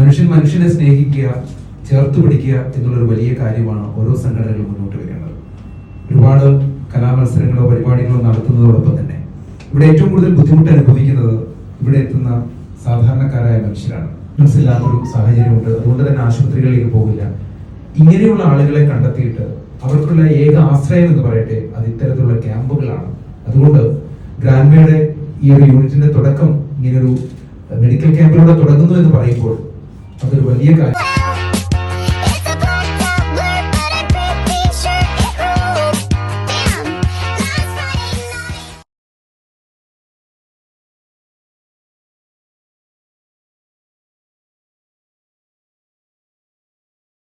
മനുഷ്യനെ സ്നേഹിക്കുക ചേർത്ത് പിടിക്കുക എന്നുള്ളൊരു വലിയ കാര്യമാണ് ഓരോ സംഘടനകളും മുന്നോട്ട് വരേണ്ടത്. ഒരുപാട് കലാമത്സരങ്ങളോ പരിപാടികളോ നടത്തുന്നതോടൊപ്പം തന്നെ ഇവിടെ ഏറ്റവും കൂടുതൽ ബുദ്ധിമുട്ട് അനുഭവിക്കുന്നത് ഇവിടെ എത്തുന്ന സാധാരണക്കാരായ മനുഷ്യരാണ്. മനസ്സില്ലാത്തൊരു സാഹചര്യമുണ്ട്. അതുകൊണ്ട് തന്നെ ആശുപത്രികളിലേക്ക് പോകില്ല. ഇങ്ങനെയുള്ള ആളുകളെ കണ്ടെത്തിയിട്ട് അവർക്കുള്ള ഏക ആശ്രയം എന്ന് പറയട്ടെ അത് ഇത്തരത്തിലുള്ള ക്യാമ്പുകളാണ്. അതുകൊണ്ട് ഗ്രാൻമയുടെ ഈ ഒരു യൂണിറ്റിന്റെ തുടക്കം ഇങ്ങനൊരു മെഡിക്കൽ ക്യാമ്പിലൂടെ തുടങ്ങുന്നു എന്ന് പറയുമ്പോൾ അതൊരു വലിയ കാര്യം